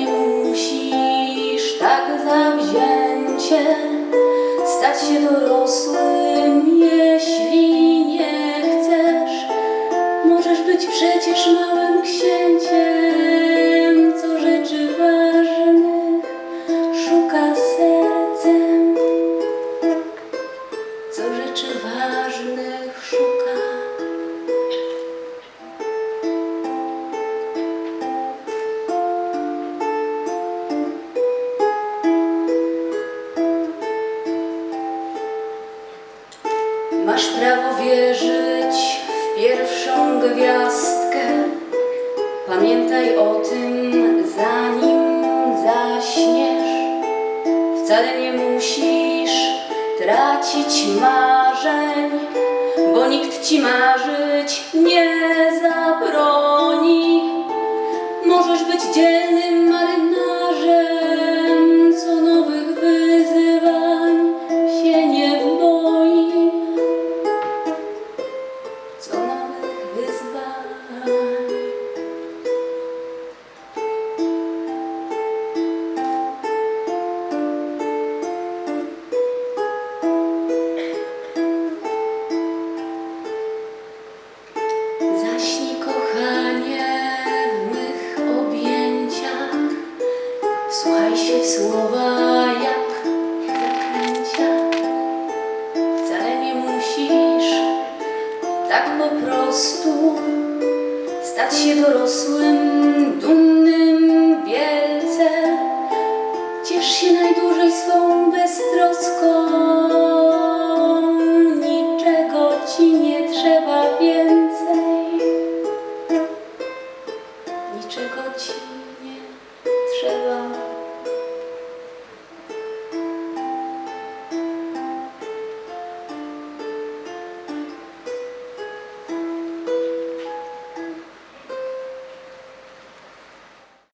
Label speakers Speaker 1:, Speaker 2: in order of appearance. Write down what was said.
Speaker 1: Nie musisz tak zawzięcie stać się dorosłym, jeśli nie chcesz. Możesz być przecież małym księciem, co rzeczy ważnych szuka sercem, co rzeczy ważnych Masz prawo wierzyć w pierwszą gwiazdkę. Pamiętaj o tym, zanim zaśniesz. Wcale nie musisz tracić marzeń, bo nikt ci marzyć nie zabroni. Możesz być dzielnym się w słowa jak zaklęcia. Wcale nie musisz tak po prostu stać się dorosłym, dumnym wielce. Ciesz się najdłużej swą beztroską, niczego ci nie trzeba wiedzieć.